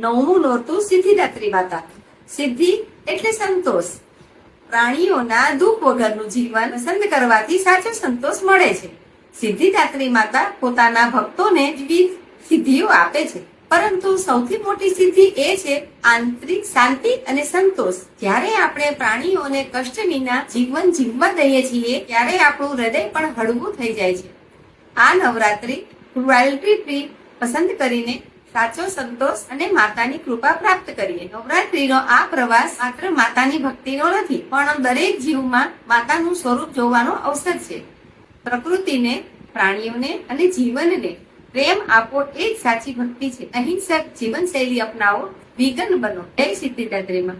સિદ્ધિદાત્રી માતા. સિદ્ધિ એટલે સંતોષ. પ્રાણીઓના દુઃખ વગરનું જીવન પસંદ કરવાથી સાચો સંતોષ મળે છે. સિદ્ધિદાત્રી માતા પોતાના ભક્તોને વિવિધ સિદ્ધિઓ આપે છે. પરંતુ સૌથી મોટી સિદ્ધિ એ છે આંતરિક શાંતિ અને સંતોષ. જ્યારે આપણે પ્રાણીઓને કષ્ટ વિના જીવન જીવવા દઈએ છીએ, ત્યારે આપણું હૃદય પણ હળવું થઈ જાય છે. આ નવરાત્રી ક્રુએલ્ટી ફ્રી પસંદ કરીને સાચો સંતોષ અને માતાની કૃપા પ્રાપ્ત કરીએ. નવરાત્રીનો આ પ્રવાસ માત્ર માતાની ભક્તિનો નથી, પણ દરેક જીવમાં માતાનું સ્વરૂપ જોવાનો અવસર છે. પ્રકૃતિને, પ્રાણીઓને અને જીવનને પ્રેમ આપો એ જ સાચી ભક્તિ છે. અહિંસક જીવનશૈલી અપનાવો વિગન બનો. જય સિદ્ધિદાત્રીમાં.